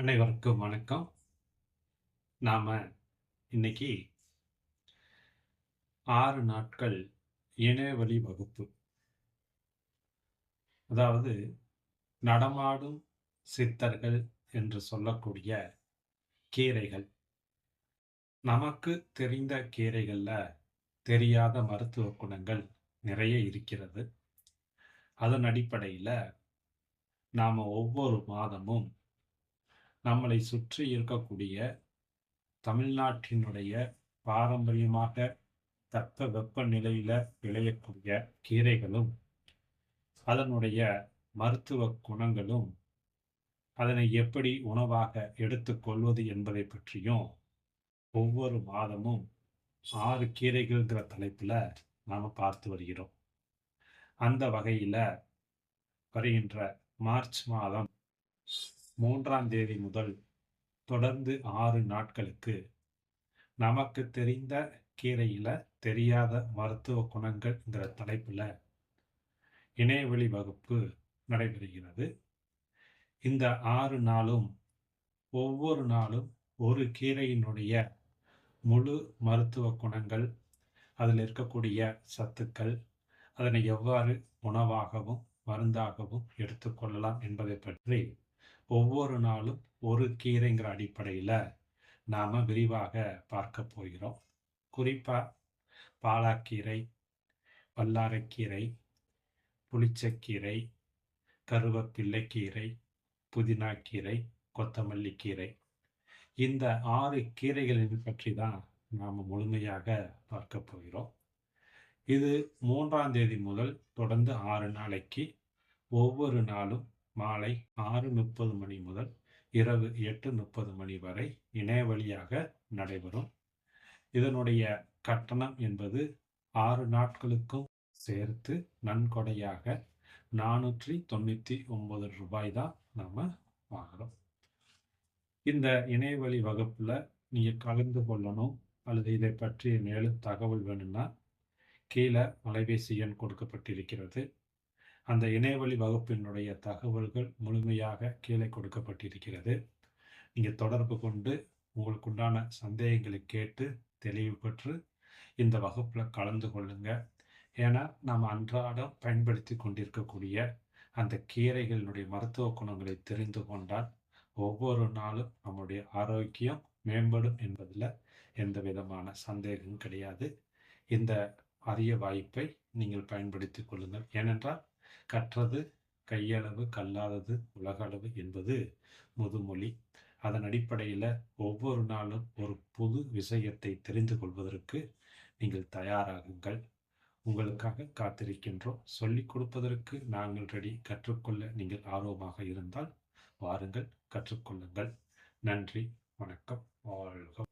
அனைவருக்கும் வணக்கம். நாம் இன்னைக்கு ஆறு நாட்கள் இணையவழி வகுப்பு. அதாவது நடமாடும் சித்தர்கள் என்று சொல்லக்கூடிய கீரைகள். நமக்கு தெரிந்த கீரைகளில் தெரியாத மருத்துவ குணங்கள் நிறைய இருக்கிறது. அதன் அடிப்படையில் நாம் ஒவ்வொரு மாதமும் நம்மளை சுற்றி இருக்கக்கூடிய தமிழ்நாட்டினுடைய பாரம்பரியமாக தட்ப வெப்ப நிலையில விளையக்கூடிய கீரைகளும் அதனுடைய மருத்துவ குணங்களும் அதனை எப்படி உணவாக எடுத்துக்கொள்வது என்பதை பற்றியும் ஒவ்வொரு மாதமும் ஆறு கீரைகள்ங்கிற தலைப்பில் நாம் பார்த்து வருகிறோம். அந்த வகையில் வருகின்ற மார்ச் மாதம் மூன்றாம் தேதி முதல் தொடர்ந்து ஆறு நாட்களுக்கு நமக்கு தெரிந்த கீரையில் தெரியாத மருத்துவ குணங்கள்ங்கிற தலைப்பில் இணையவெளி வகுப்பு நடைபெறுகிறது. இந்த ஆறு நாளும் ஒவ்வொரு நாளும் ஒரு கீரையினுடைய முழு மருத்துவ குணங்கள் அதில் இருக்கக்கூடிய சத்துக்கள் அதனை எவ்வாறு உணவாகவும் மருந்தாகவும் எடுத்துக்கொள்ளலாம் என்பதை பற்றி ஒவ்வொரு நாளும் ஒரு கீரைங்கிற அடிப்படையில் நாம் விரிவாக பார்க்க போகிறோம். குறிப்பாக பாலாக்கீரை பல்லாரக்கீரை புளிச்சக்கீரை கருவேப்பிள்ளைக்கீரை புதினாக்கீரை கொத்தமல்லி கீரை இந்த ஆறு கீரைகளின் பற்றி தான் நாம் முழுமையாக பார்க்க போகிறோம். இது மூன்றாம் தேதி முதல் தொடர்ந்து ஆறு நாளைக்கு ஒவ்வொரு நாளும் மாலை ஆறு முப்பது மணி முதல் இரவு எட்டு முப்பது மணி வரை இணைய வழியாக நடைபெறும். இதனுடைய கட்டணம் என்பது ஆறு நாட்களுக்கும் சேர்த்து நன்கொடையாக நானூற்றி தொண்ணூற்றி ஒன்பது ரூபாய் தான் நம்ம வாங்குறோம். இந்த இணையவழி வகுப்பில் நீங்கள் கலந்து கொள்ளணும் அல்லது இதை பற்றிய மேலும் தகவல் வேணும்னா கீழே அலைபேசி எண் கொடுக்கப்பட்டிருக்கிறது. அந்த இணையவழி வகுப்பினுடைய தகவல்கள் முழுமையாக கீழே கொடுக்கப்பட்டிருக்கிறது. நீங்கள் தொடர்பு கொண்டு உங்களுக்குண்டான சந்தேகங்களை கேட்டு தெளிவு பெற்று இந்த வகுப்பில் கலந்து கொள்ளுங்க. ஏன்னா நாம் அன்றாடம் பயன்படுத்தி கொண்டிருக்கக்கூடிய அந்த கீரைகளினுடைய மருத்துவ குணங்களை தெரிந்து கொண்டால் ஒவ்வொரு நாளும் நம்முடைய ஆரோக்கியம் மேம்படும் என்பதில் எந்த விதமான சந்தேகமும் கிடையாது. இந்த அரிய வாய்ப்பை நீங்கள் பயன்படுத்தி கொள்ளுங்கள். ஏனென்றால் கற்றது கையளவு கல்லாதது உலகளவு என்பது முதுமொழி. அதன் அடிப்படையில் ஒவ்வொரு நாளும் ஒரு புது விஷயத்தை தெரிந்து கொள்வதற்கு நீங்கள் தயாராகுங்கள். உங்களுக்காக காத்திருக்கின்றோம். சொல்லிக் கொடுப்பதற்கு நாங்கள் ரெடி கற்றுக்கொள்ள நீங்கள் ஆர்வமாக இருந்தால் வாருங்கள் கற்றுக்கொள்ளுங்கள். நன்றி வணக்கம் வாழ்க